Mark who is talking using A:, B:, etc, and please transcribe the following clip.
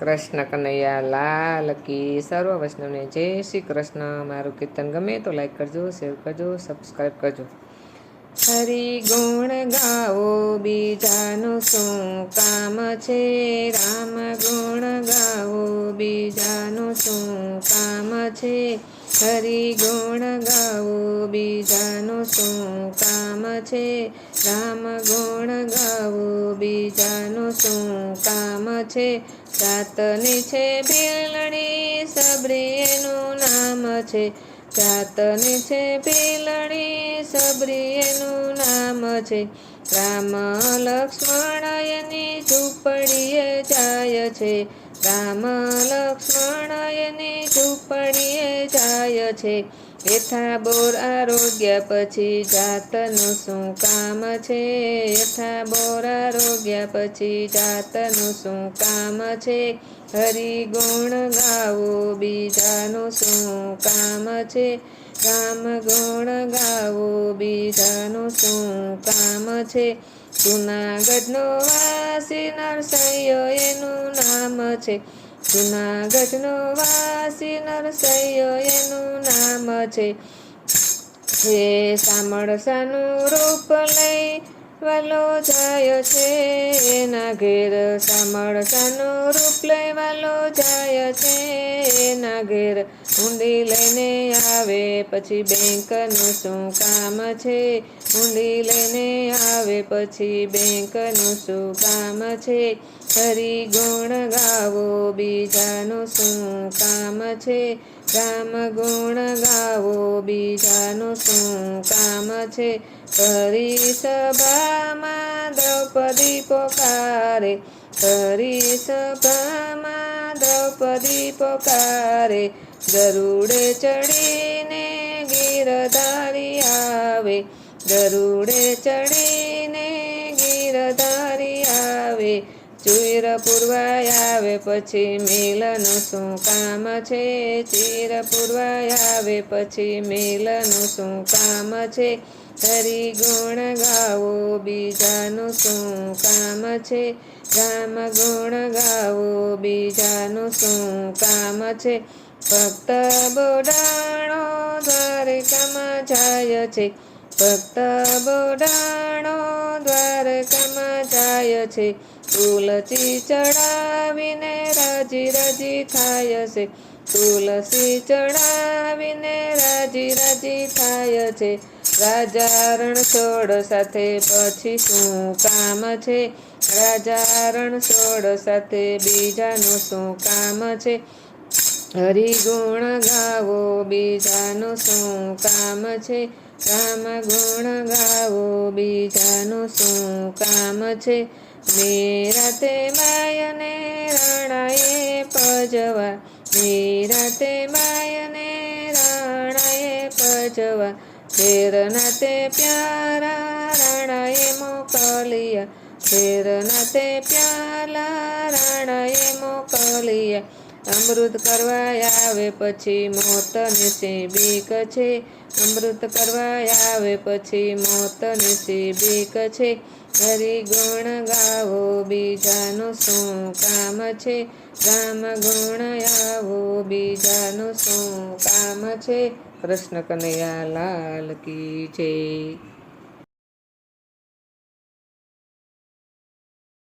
A: કૃષ્ણ કનૈયા, લાલ કી સર્વ વૈષ્ણવને જય શ્રી કૃષ્ણ. મારું કીર્તન ગમે તો લાઈક કરજો શેર કરજો સબસ્ક્રાઈબ કરજો. હરી ગુણ ગાઓ, બીજાનું શું કામ છે? રામ ગુણ ગાઓ, બીજાનું શું કામ છે? હરી ગુણ ગાવો, બીજાનું શું કામ છે? રામ ગુણ ગાવો, બીજાનું શું કામ છે? જાતની છે ભેલણી સબરીનું નામ છે. જાતની છે ભેલણી સબરીનું નામ છે. રામ લક્ષ્મણ એની ઝૂંપડીએ જાય છે. રામ લક્ષ્મણ એની ઝૂંપડીએ જાય છે. યથા બોર આરોગ્ય પછી જાતનું શું કામ છે? યથા બોર આરોગ્ય પછી જાતનું શું કામ છે? હરી ગુણ ગાવો, બીજાનું શું કામ છે? રામ ગુણ ગાવો, બીજાનું શું કામ છે? જુનાગઢનો વાસી નરસૈયો એનું છે. જુનાગઢનો વાસી નરસૈયો એનું નામ છે. જે સામળસાનું રૂપ લઈ વાલો જાય છે એના ઘેર. સામળસાનું રૂપ લઈ વાલો જાય છે એના ઘેર. ઊંડી લઈને આવે, પછી બેંકનું શું કામ છે? ઊંડી લઈને આવે, પછી બેંકનું શું કામ છે? હરી ગુણ ગાવો, બીજાનું શું કામ છે? રામ ગુણ ગાવો, બીજાનું શું કામ છે? કરી સભામાં દ્રૌપદી પોકારે, કરી સભામાં દ્રૌપદી પોકારે, ગરુડે ચડીને ગીરધારી આવે, ગરુડે ચડીને ગીરધારી આવે ચીર પૂરવાય આવે પછી મિલનું શું કામ છે? ચીર પૂરવાય આવે પછી મિલનું શું કામ છે? હરી ગુણ ગાવો બીજાનું શું કામ છે? રામ ગુણ ગાવો બીજાનું શું કામ છે? ભક્ત બોડાણો દ્વારકામાં જાય છે. ભક્ત બોડાણો દ્વારકામાં જાય છે. તુલસી ચડાવીને રાજી રાજી થાય છે. તુલસી ચડાવીને રાજી રાજી થાય છે. રાજારણ છોડ સાથે પછી શું કામ છે? રાજારણ છોડ સાથે બીજાનું શું કામ છે? હરિગુણ ગાવો, બીજાનું શું કામ છે? રામ ગુણ ગાવો, બીજાનું શું કામ છે? મેરાતે માયને રાણાએ પજવા મેરાતે માયને રાણાએ પજવા ફેરના તે પ્યારા રાણાએ મોકલિયા ફેરના તે પ્યાલા રાણાએ મોકલિયા અમૃત કરવા આવે પછી મોતને સે બીક છે અમૃત કરવા આવે પછી મોતને સે બીક છે. હરી ગુણ ગાવો, બીજાનું શું કામ છે? રામ ગુણ આવો, બીજાનું શું કામ છે? કૃષ્ણ કનૈયા લાલ કી જય.